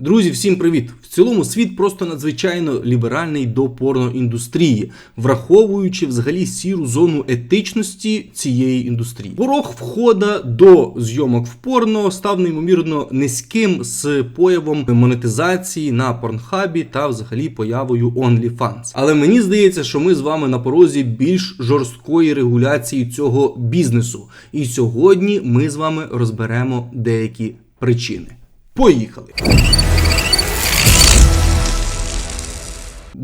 Друзі, всім привіт! В цілому світ просто надзвичайно ліберальний до порноіндустрії, враховуючи взагалі сіру зону етичності цієї індустрії. Порог входа до зйомок в порно став неймовірно низьким з появом монетизації на порнхабі та взагалі появою OnlyFans. Але мені здається, що ми з вами на порозі більш жорсткої регуляції цього бізнесу. І сьогодні ми з вами розберемо деякі причини. Поїхали!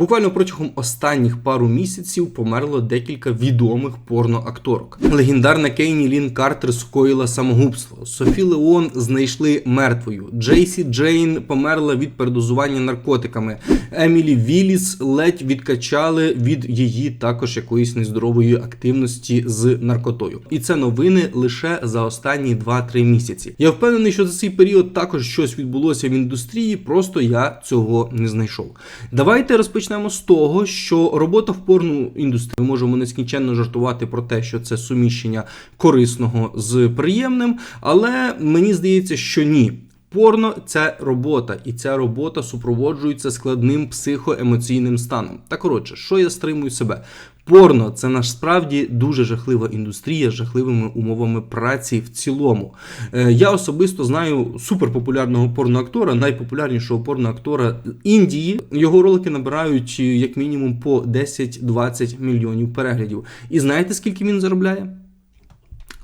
Буквально протягом останніх пару місяців померло декілька відомих порноакторок. Легендарна Кейні Лін Картер скоїла самогубство. Софі Леон знайшли мертвою. Джейсі Джейн померла від передозування наркотиками. Емілі Віліс ледь відкачали від її також якоїсь нездорової активності з наркотою. І це новини лише за останні 2-3 місяці. Я впевнений, що за цей період також щось відбулося в індустрії, просто я цього не знайшов. Давайте розпочнемо з того, що робота в порну індустрії ми можемо нескінченно жартувати про те, що це суміщення корисного з приємним, але мені здається, що ні. Порно це робота, і ця робота супроводжується складним психоемоційним станом. Та коротше, що я стримую себе? Порно це насправді дуже жахлива індустрія з жахливими умовами праці в цілому. Е, Я особисто знаю суперпопулярного порноактора, найпопулярнішого порноактора Індії. Його ролики набирають е, як мінімум по 10-20 мільйонів переглядів. І знаєте, скільки він заробляє?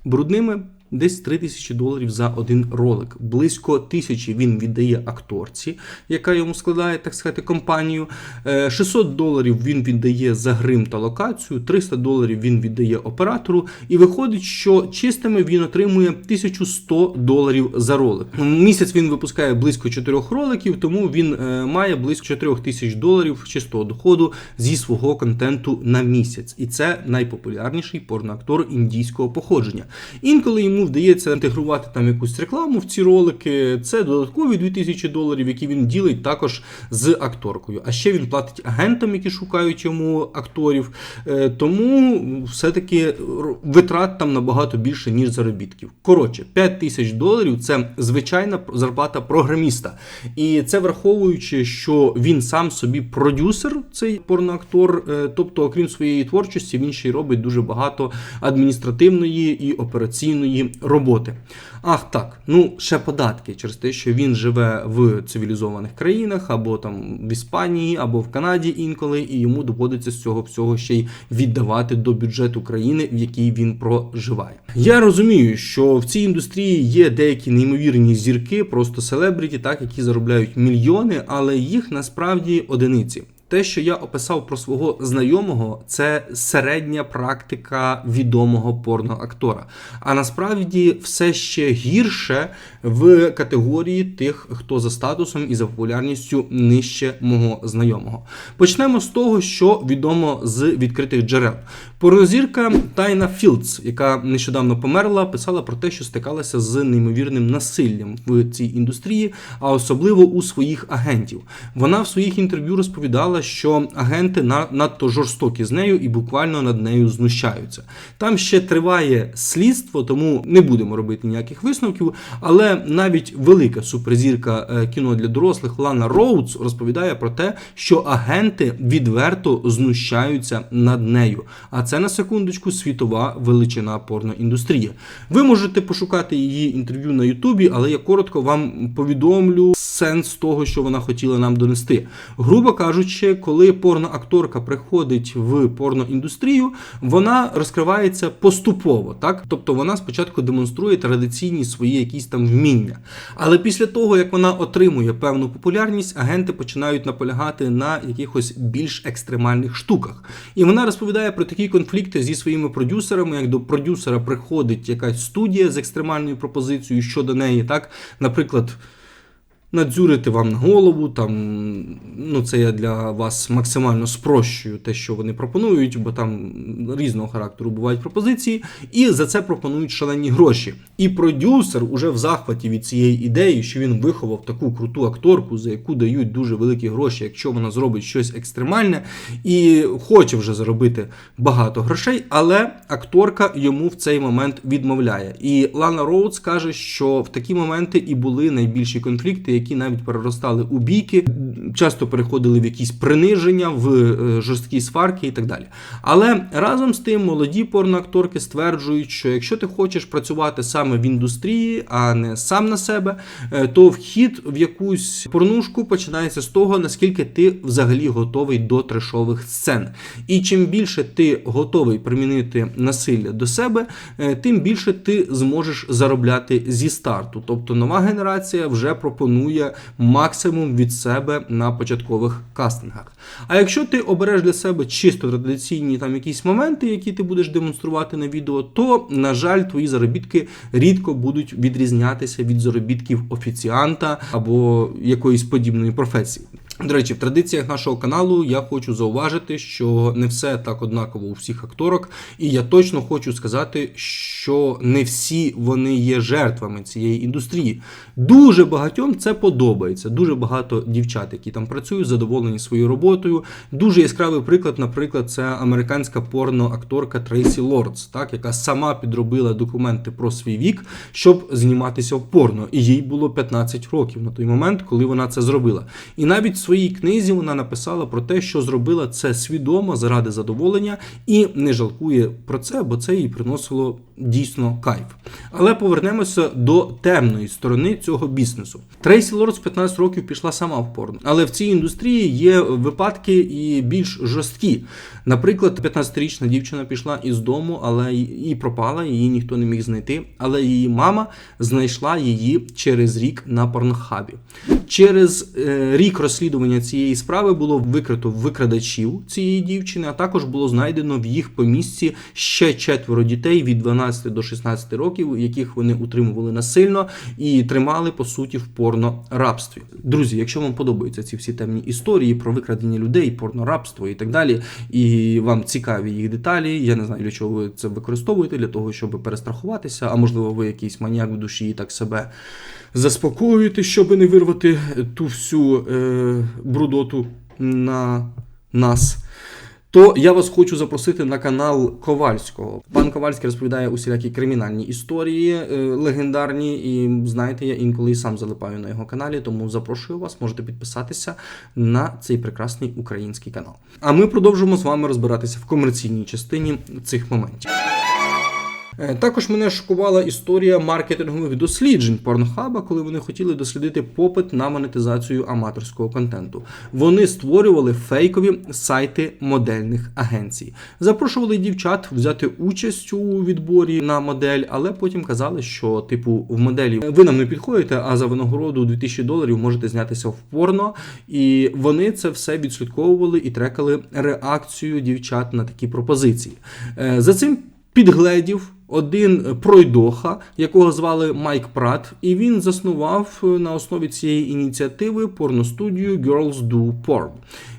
Брудними десь 3 тисячі доларів за один ролик. Близько тисячі він віддає акторці, яка йому складає, так сказати, компанію. Е, 600 доларів він віддає за грим та локацію, 300 доларів він віддає оператору. І виходить, що чистими він отримує 1100 доларів за ролик. Місяць він випускає близько 4 роликів, тому він е, має близько 4 тисяч доларів чистого доходу зі свого контенту на місяць. І це найпопулярніший порноактор індійського походження. Інколи йому вдається інтегрувати там якусь рекламу в ці ролики. Це додаткові 2000 доларів, які він ділить також з акторкою. А ще він платить агентам, які шукають йому акторів. Е, Тому все-таки витрат там набагато більше, ніж заробітків. Коротше, 5 тисяч доларів це звичайна зарплата програміста. І це враховуючи, що він сам собі продюсер, цей порноактор. Е, Тобто, окрім своєї творчості, він ще й робить дуже багато адміністративної і операційної роботи. Ах, так, ну ще податки через те, що він живе в цивілізованих країнах, або там в Іспанії, або в Канаді інколи, і йому доводиться з цього всього ще й віддавати до бюджету країни, в якій він проживає. Я розумію, що в цій індустрії є деякі неймовірні зірки, просто селебріті, так які заробляють мільйони, але їх насправді одиниці. Те, що я описав про свого знайомого, це середня практика відомого порноактора. А насправді все ще гірше в категорії тих, хто за статусом і за популярністю нижче мого знайомого. Почнемо з того, що відомо з відкритих джерел. Порнозірка Тайна Філдс, яка нещодавно померла, писала про те, що стикалася з неймовірним насиллям в цій індустрії, а особливо у своїх агентів. Вона в своїх інтерв'ю розповідала, що агенти на- надто жорстокі з нею і буквально над нею знущаються. Там ще триває слідство, тому не будемо робити ніяких висновків. Але навіть велика суперзірка е, кіно для дорослих Лана Роудс розповідає про те, що агенти відверто знущаються над нею. А це на секундочку світова величина порноіндустрії. Ви можете пошукати її інтерв'ю на Ютубі, але я коротко вам повідомлю сенс того, що вона хотіла нам донести. Грубо кажучи, коли порноакторка приходить в порноіндустрію, вона розкривається поступово, так тобто вона спочатку демонструє традиційні свої якісь там вміння. Але після того, як вона отримує певну популярність, агенти починають наполягати на якихось більш екстремальних штуках. І вона розповідає про такі конфлікти зі своїми продюсерами, як до продюсера приходить якась студія з екстремальною пропозицією щодо неї, так, наприклад. Надзюрити вам на голову, там, ну це я для вас максимально спрощую те, що вони пропонують, бо там різного характеру бувають пропозиції, і за це пропонують шалені гроші. І продюсер уже в захваті від цієї ідеї, що він виховав таку круту акторку, за яку дають дуже великі гроші, якщо вона зробить щось екстремальне, і хоче вже заробити багато грошей, але акторка йому в цей момент відмовляє. І Лана Роудс каже, що в такі моменти і були найбільші конфлікти, які навіть переростали у бійки, часто переходили в якісь приниження, в е, жорсткі сварки і так далі. Але разом з тим молоді порноакторки стверджують, що якщо ти хочеш працювати саме в індустрії, а не сам на себе, е, то вхід в якусь порнушку починається з того, наскільки ти взагалі готовий до трешових сцен. І чим більше ти готовий примінити насилля до себе, е, тим більше ти зможеш заробляти зі старту. Тобто нова генерація вже пропонує максимум від себе на початкових кастингах. А якщо ти обереш для себе чисто традиційні там якісь моменти, які ти будеш демонструвати на відео, то на жаль, твої заробітки рідко будуть відрізнятися від заробітків офіціанта або якоїсь подібної професії. До речі, в традиціях нашого каналу я хочу зауважити, що не все так однаково у всіх акторок, і я точно хочу сказати, що не всі вони є жертвами цієї індустрії. Дуже багатьом це подобається. Дуже багато дівчат, які там працюють, задоволені своєю роботою. Дуже яскравий приклад, наприклад, це американська порноакторка Трейсі Лордс, так яка сама підробила документи про свій вік, щоб зніматися в порно. І їй було 15 років на той момент, коли вона це зробила. І навіть своїй книзі вона написала про те, що зробила це свідомо заради задоволення і не жалкує про це, бо це їй приносило дійсно кайф. Але повернемося до темної сторони цього бізнесу. Трейсі Лордс 15 років пішла сама в порно, але в цій індустрії є випадки і більш жорсткі. Наприклад, 15-річна дівчина пішла із дому, але і пропала, її ніхто не міг знайти. Але її мама знайшла її через рік на порнохабі. Через е, рік розслідування цієї справи було викрито викрадачів цієї дівчини, а також було знайдено в їх помісті ще четверо дітей від 12 до 16 років, яких вони утримували насильно і тримали по суті в порнорабстві. Друзі, якщо вам подобаються ці всі темні історії про викрадення людей, порнорабство і так далі, і вам цікаві їх деталі, я не знаю, для чого ви це використовуєте, для того, щоб перестрахуватися, а можливо, ви якийсь маніяк в душі і так себе заспокоюєте, щоб не вирвати ту всю е, брудоту на нас. То я вас хочу запросити на канал Ковальського. Пан Ковальський розповідає усілякі кримінальні історії е, легендарні, і знаєте, я інколи і сам залипаю на його каналі, тому запрошую вас, можете підписатися на цей прекрасний український канал. А ми продовжимо з вами розбиратися в комерційній частині цих моментів. Е, Також мене шокувала історія маркетингових досліджень Порнхаба, коли вони хотіли дослідити попит на монетизацію аматорського контенту. Вони створювали фейкові сайти модельних агенцій, запрошували дівчат взяти участь у відборі на модель, але потім казали, що типу в моделі ви нам не підходите, а за винагороду 2000 доларів можете знятися в порно. І вони це все відслідковували і трекали реакцію дівчат на такі пропозиції. Е, За цим підгледів один пройдоха, якого звали Майк Прат, і він заснував е, на основі цієї ініціативи порностудію Girls Do Porn.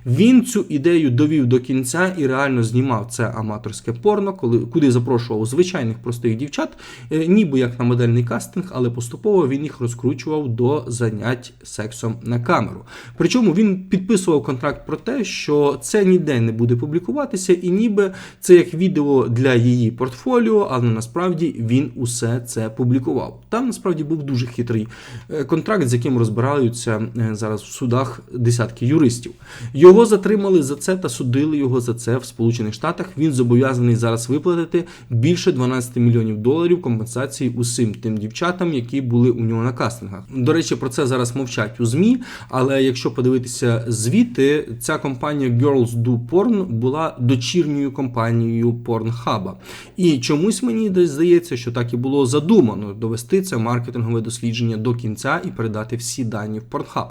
Він цю ідею довів до кінця і реально знімав це аматорське порно, коли куди запрошував звичайних простих дівчат, е, ніби як на модельний кастинг, але поступово він їх розкручував до занять сексом на камеру. Причому він підписував контракт про те, що це ніде не буде публікуватися, і ніби це як відео для її портфоліо, але насправді він усе це публікував. Там насправді був дуже хитрий е, контракт, з яким розбираються е, зараз в судах десятки юристів. Його затримали за це та судили його за це в Сполучених Штатах. Він зобов'язаний зараз виплатити більше 12 мільйонів доларів компенсації усім тим дівчатам, які були у нього на кастингах. До речі, про це зараз мовчать у змі. Але якщо подивитися звідти, ця компанія Girls Do Porn була дочірньою компанією Pornhub. І чомусь мені десь здається, що так і було задумано довести це маркетингове дослідження до кінця і передати всі дані в Pornhub.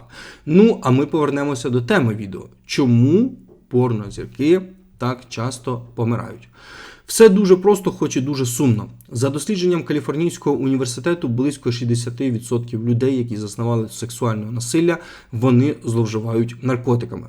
Ну а ми повернемося до теми відео. Чому порнозірки так часто помирають? Все дуже просто, хоч і дуже сумно. За дослідженням Каліфорнійського університету, близько 60% людей, які зазнавали сексуального насилля, вони зловживають наркотиками.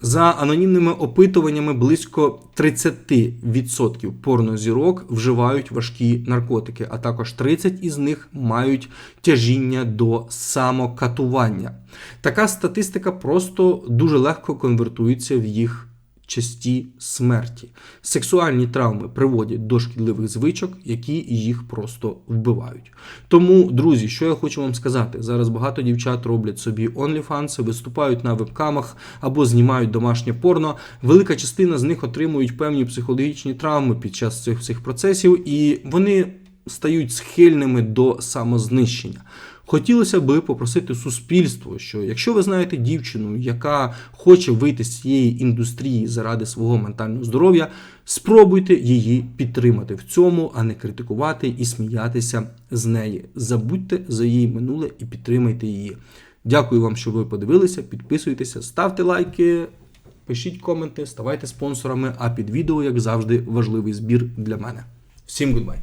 За анонімними опитуваннями, близько 30% порнозірок вживають важкі наркотики, а також 30 із них мають тяжіння до самокатування. Така статистика просто дуже легко конвертується в їх часті смерті. Сексуальні травми приводять до шкідливих звичок, які їх просто вбивають. Тому, друзі, що я хочу вам сказати, зараз багато дівчат роблять собі OnlyFans, виступають на вебкамах або знімають домашнє порно. Велика частина з них отримують певні психологічні травми під час цих всіх процесів, і вони стають схильними до самознищення. Хотілося би попросити суспільство, що якщо ви знаєте дівчину, яка хоче вийти з цієї індустрії заради свого ментального здоров'я, спробуйте її підтримати в цьому, а не критикувати і сміятися з неї. Забудьте за її минуле і підтримайте її. Дякую вам, що ви подивилися. Підписуйтеся, ставте лайки, пишіть коменти, ставайте спонсорами. А під відео, як завжди, важливий збір для мене. Всім гудбай!